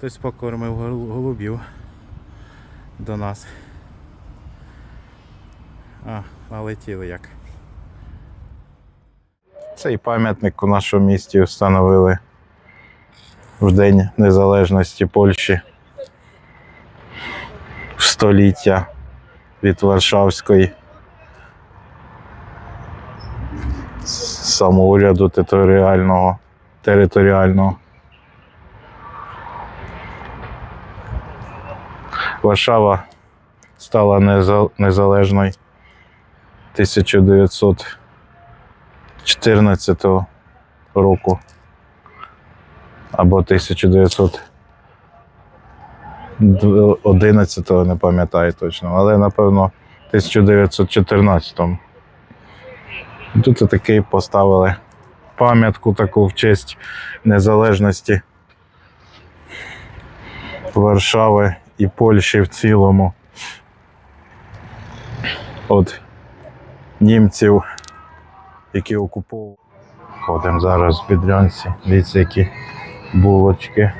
Хтось покормив голубів до нас. А, налетіли як. Цей пам'ятник у нашому місті встановили в День Незалежності Польщі в століття від Варшавської самоуряду територіального. територіального. Варшава стала незалежною 1914 року або 1911, не пам'ятаю точно, але напевно 1914. Тут такий поставили пам'ятку таку в честь незалежності Варшави і Польщі в цілому. От німців, які окуповували. Ходимо зараз в Бідрянці. Дивіться, які булочки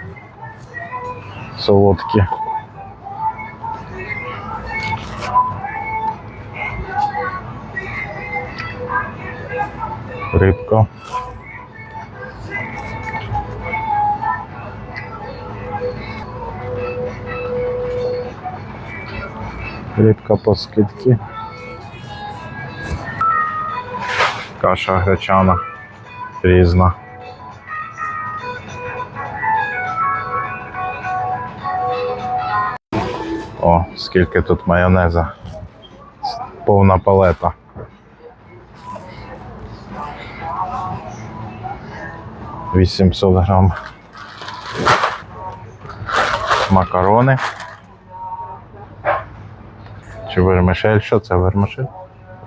солодкі. Рибка. Рибка по скидці. Каша гречана різна. О, скільки тут майонеза. Повна палета. Вісімсот грам. Макарони. Чи вермишель? Що це вермишель?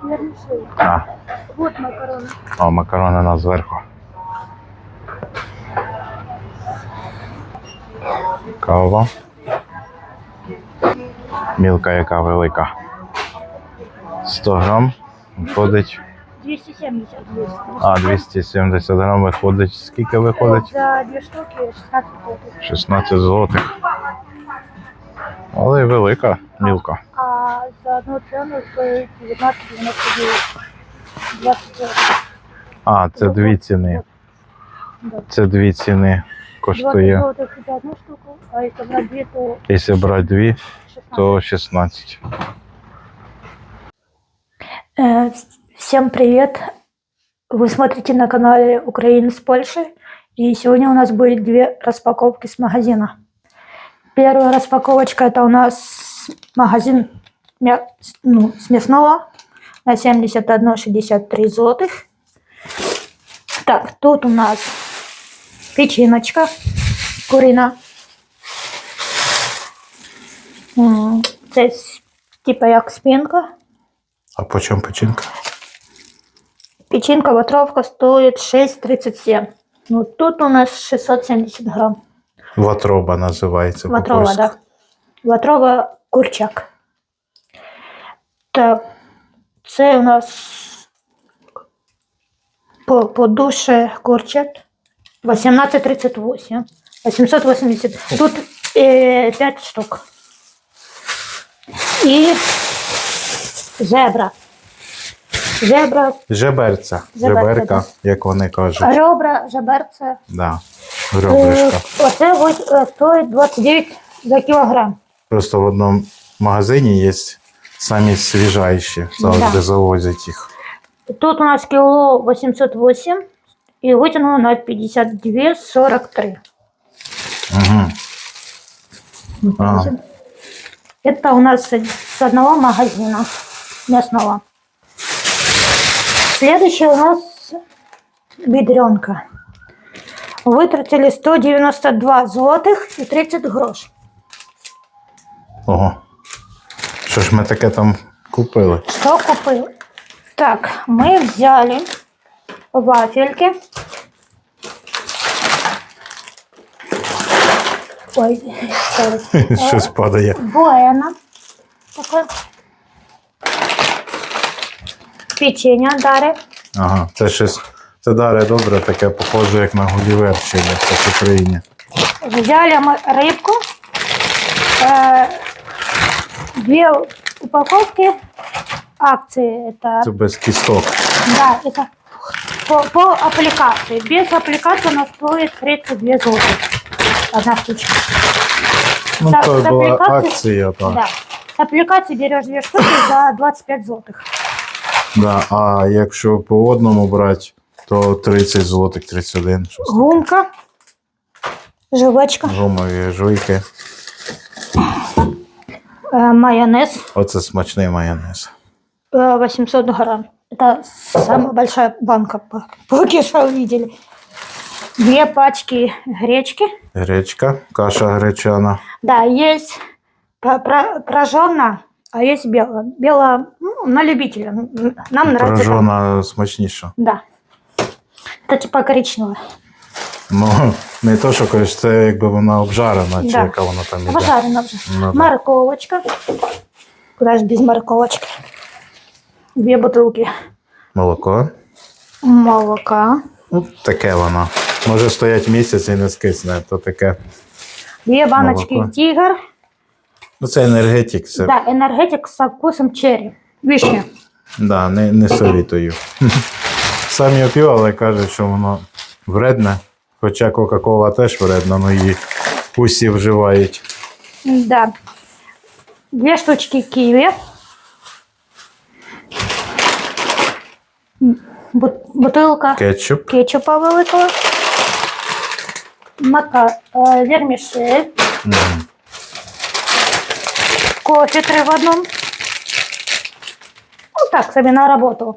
Вермишель. А, Вот макароны. о, макарони на зверху. Кава. Мілка яка велика. 100 грам виходить. 270 есть. А, 270 грам виходить. Скільки виходить? За две штуки 16 злотых. 16 злотих. Але велика мілка. А за одну цену стоит 19,99. 20 злотых. А, це дві ціни. Да. Це дві ціни 20 коштує. злотых за одну штуку, а если брать две, то Якщо брати дві, 16. то 16. Э, Всем привет! Вы смотрите на канале Украина с Польши. И сегодня у нас будет две распаковки с магазина. Первая распаковочка это у нас магазин мя- ну, с мясного на 71,63 злотых. Так, тут у нас печеночка курина. Це типа як спинка. А по чому печінка? Печенка ватровка стоит 6,37. Ну, тут у нас 670 грамм. Ватроба називається. Ватрова, по-польськи. да. Ватрова курчак. Так, це у нас по, по душе курчат 1838. 880. Тут э, 5 штук. І зебра. Зебра, Жеберця. Жеберця, Жеберка, як вони кажуть. ребра, жеберце. Да. Е, Оце ось е, стоїть 29 за кілограм. Просто в одному магазині є самі свіжайші. Завжди Да. завозять їх. Тут у нас кіло 808 і витягнуло на 52,43. Угу. А. Это у нас с одного магазина мясного. Следующий у нас бедренка. Вытратили 192 злотых и 30 грош. Ого. Що ж ми таке там купили? Что купил? Так, мы взяли вафельки. Ой, sorry. Щось падає. Буэна. Такое. Печенье Дари. Ага, це щось. Це даре добре, таке похоже, як на Гулівер ще десь в Україні. Взяли мы рыбку, э, две упаковки акции. Это, Це без кісток. да, это по, по аппликации. Без аппликации у нас стоит 32 злотых. Одна штучка. Ну, С- то с була апплікації- акція, так. Да. С аппликации берешь две штуки за 25 злотых. Да. А якщо по одному брати, то 30 злотих, 31. Щось таке. Гумка, жвачка, Гумові жуйки. Майонез. Оце смачний майонез. Э, 800 грамм. Это самая большая банка, по, по что увидели. Две пачки гречки. Гречка, каша гречана. Да, есть про- про- прожженная, а есть белая. Белая ну, на любителя. М, Нам нравится. так. Поражена смачніша. Да. Это типа коричневая. Ну, не то, що кажеш, це якби вона обжарена, чи Да. яка вона там іде. Обжарена уже. Ну, да. Морковочка. Куда же без морковочки? Две бутылки Молоко. молока. Ну, таке воно. Може стоять місяць і не скисне, то таке. Две баночки Молоко. тигр. Ну, це енергетик, це Да, энергетик со вкусом черри. Вишня. да, не, не совітую. Сам я п'ю, але кажуть, що воно вредне. Хоча Кока-Кола теж вредна, але її усі вживають. Да. Две штучки киви. Бу- Бутылка Кетчуп. кетчупа великого. Мака, э, вермишель. Мгм. Кофе три в одном. Ну так, себе на работу.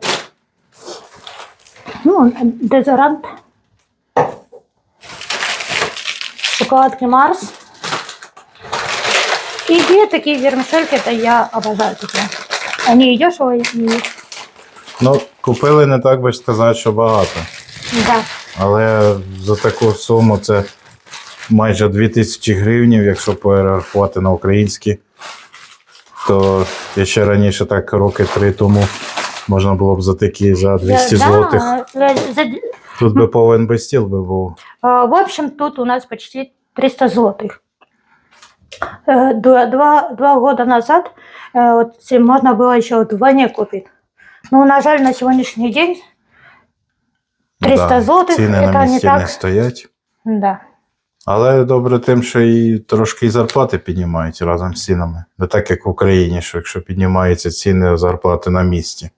Ну, дезодорант. Шоколадки Марс. И две такие вермишельки, это я обожаю такие. Они и дешево, и Ну, купили не так би ж сказати, що багато. да. Але за таку суму це майже 2000 гривнів, якщо перерахувати на українські. То я ще раніше, так роки три тому, можна було б за такі за 200 Да, злотих. за- Тут би повен би стіл би був. А, В общем, тут у нас почти 300 злотых. Э, Два, два, два года назад э, вот, ці можно было еще вдвойне купить. Ну, на жаль, на сегодняшний день 300 злотих Ціни це на не місці так. не стоять. да. Але добре тим, що і трошки і зарплати піднімають разом з цінами. Не так, як в Україні, що якщо піднімаються ціни, зарплати на місці.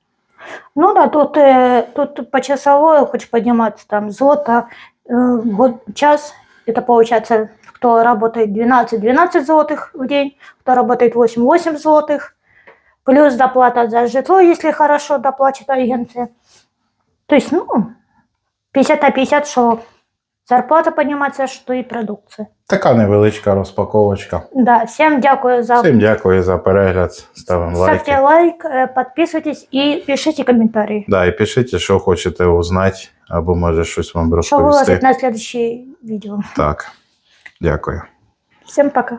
Ну да, тут, э, тут почасовое хочешь подниматься, там злото, э, год, час, это получается, кто работает 12-12 злотых в день, кто работает 8-8 злотых, плюс доплата за житло, если хорошо доплачивает агенция. То есть, ну, 50 на 50, что зарплата поднимается, что и продукция. Така невеличка розпаковочка. Да, всем дякую за... Всім дякую за перегляд. Ставимо Ставьте лайки. лайк, э, подписывайтесь и пишите комментарии. Да, і пишіть, що хочете узнати, або може щось вам Что розповісти. выложить на следующее видео. Так, дякую. Всем пока.